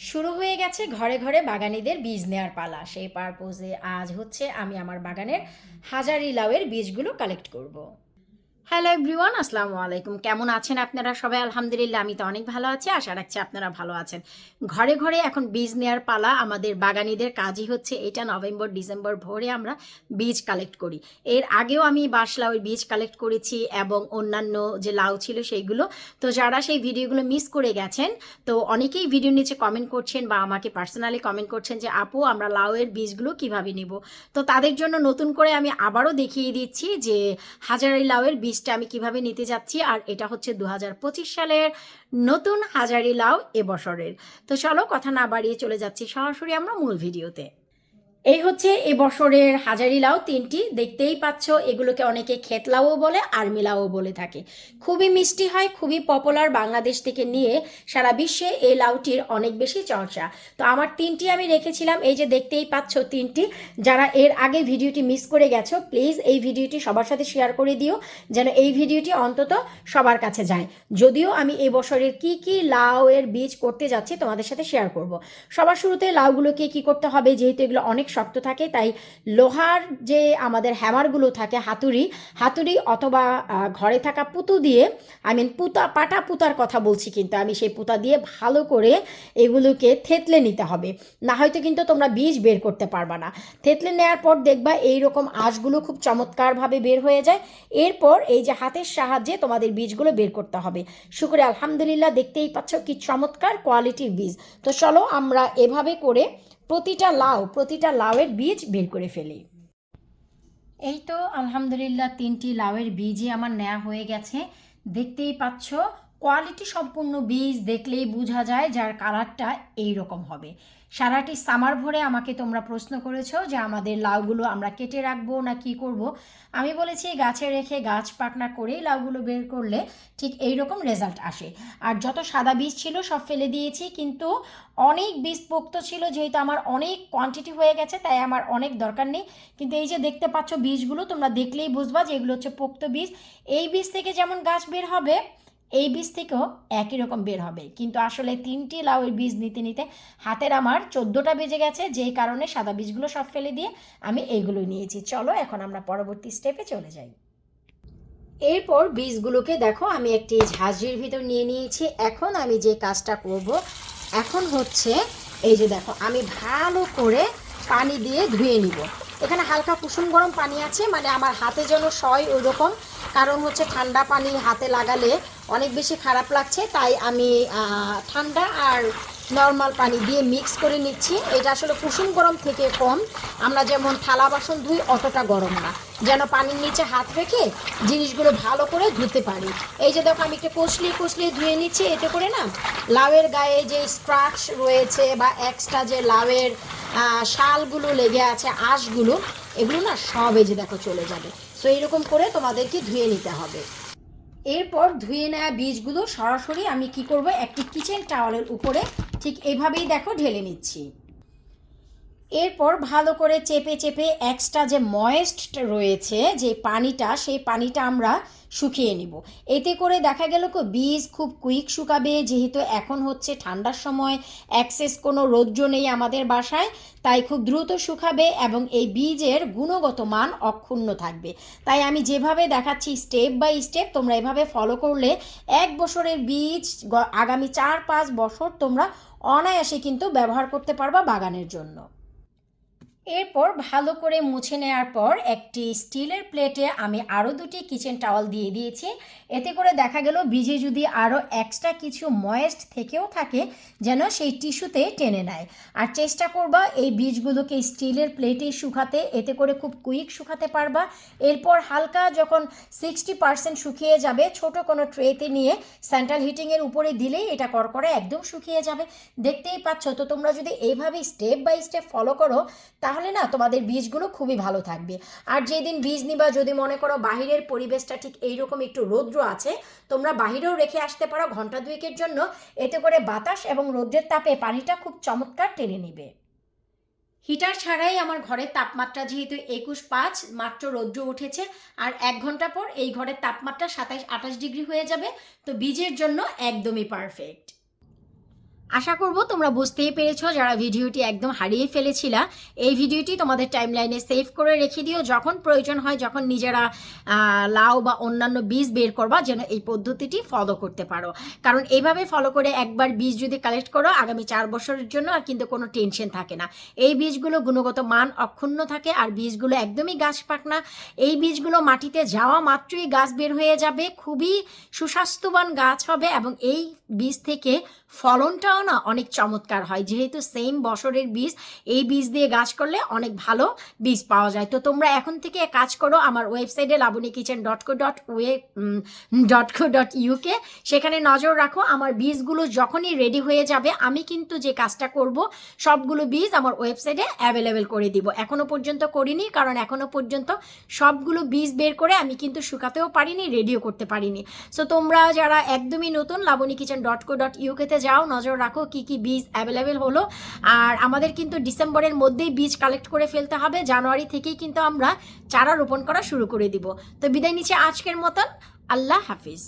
শুরু হয়ে গেছে ঘরে ঘরে বাগানিদের বীজ নেওয়ার পালা সেই পারপোজে আজ হচ্ছে আমি আমার বাগানের হাজারি লাউয়ের বীজগুলো কালেক্ট করব। হ্যালো এভরিওয়ান আসসালামু আলাইকুম কেমন আছেন আপনারা সবাই? আলহামদুলিল্লাহ, আমি তো অনেক ভালো আছি। আশা রাখছি আপনারা ভালো আছেন। ঘরে ঘরে এখন বীজ নেওয়ার পালা আমাদের বাগানিদের কাজই হচ্ছে এটা নভেম্বর, ডিসেম্বর ভোরে আমরা বীজ কালেক্ট করি। এর আগেও আমি বাঁশ লাউয়ের বীজ কালেক্ট করেছি এবং অন্যান্য যে লাউ ছিল সেইগুলো। তো যারা সেই ভিডিওগুলো মিস করে গেছেন, তো অনেকেই ভিডিও নিচে কমেন্ট করছেন বা আমাকে পার্সোনালি কমেন্ট করছেন যে, আপু, আমরা লাউয়ের বীজগুলো কীভাবে নিব? তো তাদের জন্য নতুন করে আমি আবারও দেখিয়ে দিচ্ছি যে হাজারি লাউয়ের বীজটা আমি কীভাবে নিতে যাচ্ছি, আর এটা হচ্ছে দু হাজার পঁচিশ সালের নতুন হাজারি লাউ এবছরের তো চলো কথা না বাড়িয়ে চলে যাচ্ছি সরাসরি আমরা মূল ভিডিওতে। এই হচ্ছে এবছরের হাজারি লাউ তিনটি। দেখতেই পাচ্ছ, এগুলোকে অনেকে ক্ষেত লাউও বলে আর্মি লাউও বলে থাকে। খুবই মিষ্টি হয়, খুবই পপুলার বাংলাদেশ থেকে নিয়ে সারা বিশ্বে এই লাউটির অনেক বেশি চর্চা। তো আমার তিনটি আমি রেখেছিলাম, এই যে দেখতেই পাচ্ছ তিনটি। যারা এর আগে ভিডিওটি মিস করে গেছো, প্লিজ এই ভিডিওটি সবার সাথে শেয়ার করে দিও, যেন এই ভিডিওটি অন্তত সবার কাছে যায়। যদিও আমি এই বছরের কি কি লাউয়ের বীজ করতে যাচ্ছি, তোমাদের সাথে শেয়ার করব। সবার শুরুতে লাউগুলোকে কি করতে হবে, যেহেতু এগুলো অনেক শক্ত থাকে, তাই লোহার যে আমাদের হ্যামারগুলো থাকে হাতুড়ি হাতুড়ি অথবা ঘরে থাকা পুতু দিয়ে আই মিন পুতা, পাটা পুতার কথা বলছি কিন্তু আমি সেই পুতা দিয়ে ভালো করে এগুলোকে থেতলে নিতে হবে। না হয়তো কিন্তু তোমরা বীজ বের করতে পারবা না। থেতলে নেওয়ার পর দেখবা এই রকম আঁশগুলো খুব চমৎকারভাবে বের হয়ে যায়। এরপর এই যে হাতের সাহায্যে তোমাদের বীজগুলো বের করতে হবে। শুক্রে আলহামদুলিল্লাহ দেখতেই পাচ্ছ কি চমৎকার কোয়ালিটির বীজ। তো চলো আমরা এভাবে করে প্রতিটা লাউ, প্রতিটা লাউয়ের বীজ বের করে ফেলি। এই তো, আলহামদুলিল্লাহ, তিনটি লাউয়ের বীজই আমার নেওয়া হয়ে গেছে। দেখতেই পাচ্ছ কোয়ালিটি সম্পূর্ণ বীজ দেখলেই বোঝা যায় যার কালারটা এই রকম হবে। সারাটি সামার ভরে আমাকে তোমরা প্রশ্ন করেছ যে আমাদের লাউগুলো আমরা কেটে রাখব না কি করব। আমি বলেছি গাছে রেখে গাছ পাকনা করেই লাউগুলো বের করলে ঠিক এই রকম রেজাল্ট আসে। আর যত সাদা বীজ ছিল সব ফেলে দিয়েছি, কিন্তু অনেক বীজ পোক্ত ছিল যেহেতু আমার অনেক কোয়ান্টিটি হয়ে গেছে, তাই আমার অনেক দরকার নেই। কিন্তু এই যে দেখতে পাচ্ছ বীজগুলো, তোমরা দেখলেই বুঝবা যে এগুলো হচ্ছে পোক্ত বীজ। এই বীজ থেকে যেমন গাছ বের হবে এই বীজ থেকেও একই রকম বের হবে। কিন্তু আসলে তিনটি লাউয়ের বীজ নিতে নিতে হাতের আমার চোদ্দোটা বেজে গেছে, যেই কারণে সাদা বীজগুলো সব ফেলে দিয়ে আমি এইগুলো নিয়েছি। চলো, এখন আমরা পরবর্তী স্টেপে চলে যাই। এরপর বীজগুলোকে দেখো, আমি একটি ঝাঁঝরির ভিতর নিয়ে নিয়েছি। এখন আমি যে কাজটা করব, এখন হচ্ছে এই যে দেখো, আমি ভালো করে পানি দিয়ে ধুয়ে নিব। এখানে হালকা কুসুম গরম পানি আছে মানে আমার হাতে যেন সয় ওই রকম কারণ হচ্ছে ঠান্ডা পানি হাতে লাগালে অনেক বেশি খারাপ লাগছে, তাই আমি ঠান্ডা আর নর্মাল পানি দিয়ে মিক্স করে নিচ্ছি। এটা আসলে কুসুম গরম থেকে কম। আমরা যেমন থালা বাসন ধুই, অতটা গরম না। যেন পানির নিচে হাত রেখে জিনিসগুলো ভালো করে ধুতে পারি। এই যে দেখো, আমি একটু কষলিয়ে কষলিয়ে ধুয়ে নিচ্ছি। এতে করে না লাউয়ের গায়ে যে স্ক্রাচ রয়েছে বা এক্সট্রা যে লাউয়ের শালগুলো লেগে আছে, আঁশগুলো, এগুলো না সব এই যে দেখো চলে যাবে। সো এইরকম করে তোমাদেরকে ধুয়ে নিতে হবে। এরপর ধুয়ে নেওয়া বীজগুলো সরাসরি আমি কি করব? একটি কিচেন টাওয়ালের উপরে। ঠিক এভাবেই দেখো ঢেলে নিচ্ছি। এরপর ভালো করে চেপে চেপে এক্সট্রা যে ময়েস্ট রয়েছে, যে পানিটা, সেই পানিটা আমরা শুকিয়ে নিব। এতে করে দেখা গেল কি, বীজ খুব কুইক শুকাবে, যেহেতু এখন হচ্ছে ঠান্ডার সময় অ্যাক্সেস কোনো রৌদ্র নেই আমাদের বাসায়, তাই খুব দ্রুত শুকাবে এবং এই বীজের গুণগত মান অক্ষুণ্ণ থাকবে। তাই আমি যেভাবে দেখাচ্ছি স্টেপ বাই স্টেপ তোমরা এভাবে ফলো করলে এক বছরের বীজ আগামী চার পাঁচ বছর তোমরা অনায়াসে কিন্তু ব্যবহার করতে পারবা বাগানের জন্য। এরপর ভালো করে মুছে নেওয়ার পর একটি স্টিলের প্লেটে আমি আরও দুটি কিচেন টাওয়াল দিয়ে দিয়েছি। এতে করে দেখা গেল বীজে যদি আরও এক্সট্রা কিছু ময়েস্ট থেকেও থাকে, যেন সেই টিস্যুতে টেনে নেয়। আর চেষ্টা করবা এই বীজগুলোকে স্টিলের প্লেটে শুকাতে, এতে করে খুব কুইক শুকাতে পারবা। এরপর হালকা যখন সিক্সটি পার্সেন্ট শুকিয়ে যাবে, ছোট কোনো ট্রেতে নিয়ে সেন্ট্রাল হিটিংয়ের উপরে দিলেই এটা করকরে একদম শুকিয়ে যাবে। দেখতেই পাচ্ছ, তো তোমরা যদি এইভাবে স্টেপ বাই স্টেপ ফলো করো তাহলে না তোমাদের বীজগুলো খুবই ভালো থাকবে। আর যেদিন বীজ নিবা, যদি মনে করো বাহিরের পরিবেশটা ঠিক এইরকম একটু রৌদ্র আছে, তোমরা বাহিরেও রেখে আসতে পারো ঘণ্টা দুয়েকের জন্য। এতে করে বাতাস এবং রৌদ্রের তাপে পানিটা খুব চমৎকার টেনে নিবে। হিটার ছাড়াই আমার ঘরের তাপমাত্রা যেহেতু একুশ পাঁচ, মাত্র রৌদ্র উঠেছে, আর এক ঘণ্টা পর এই ঘরের তাপমাত্রা সাতাইশ আঠাশ ডিগ্রি হয়ে যাবে, তো বীজের জন্য একদমই পারফেক্ট আশা করব তোমরা বুঝতেই পেরেছ যারা ভিডিওটি একদম হারিয়ে ফেলেছিলা। এই ভিডিওটি তোমাদের টাইমলাইনে সেভ করে রেখে দিও। যখন প্রয়োজন হয়, যখন নিজেরা লাউ বা অন্যান্য বীজ বের করবা, যেন এই পদ্ধতিটি ফলো করতে পারো। কারণ এইভাবে ফলো করে একবার বীজ যদি কালেক্ট করো, আগামী চার বছরের জন্য আর কিন্তু কোনো টেনশন থাকে না। এই বীজগুলো গুণগত মান অক্ষুণ্ণ থাকে আর বীজগুলো একদমই গাছ পাক না এই বীজগুলো মাটিতে যাওয়া মাত্রই গাছ বের হয়ে যাবে। খুবই সুস্বাস্থ্যবান গাছ হবে এবং এই বীজ থেকে ফলনটাও না, অনেক চমৎকার হয়। যেহেতু সেম বছরের বীজ, এই বীজ দিয়ে গাছ করলে অনেক ভালো বীজ পাওয়া যায়। তো তোমরা এখন থেকে কাজ করো, আমার ওয়েবসাইটে Laboni kitchen dot co dot way dot co dot UK সেখানে নজর রাখো। আমার বীজগুলো যখনই রেডি হয়ে যাবে, আমি কিন্তু যে কাজটা করব, সবগুলো বীজ আমার ওয়েবসাইটে অ্যাভেলেবেল করে দিব। এখনও পর্যন্ত করিনি, কারণ এখনও পর্যন্ত সবগুলো বীজ বের করে আমি কিন্তু শুকাতেও পারিনি রেডিও করতে পারিনি। সো তোমরা যারা একদমই নতুন Laboni kitchen dot co dot ইউকেতে যাও, নজর রাখো কি কি বীজ অ্যাভেলেবেল হলো। আর আমাদের কিন্তু ডিসেম্বরের মধ্যেই বীজ কালেক্ট করে ফেলতে হবে। জানুয়ারি থেকেই কিন্তু আমরা চারা রোপণ করা শুরু করে দিব। তো বিদায় নিচ্ছে আজকের মতন। আল্লাহ হাফিজ।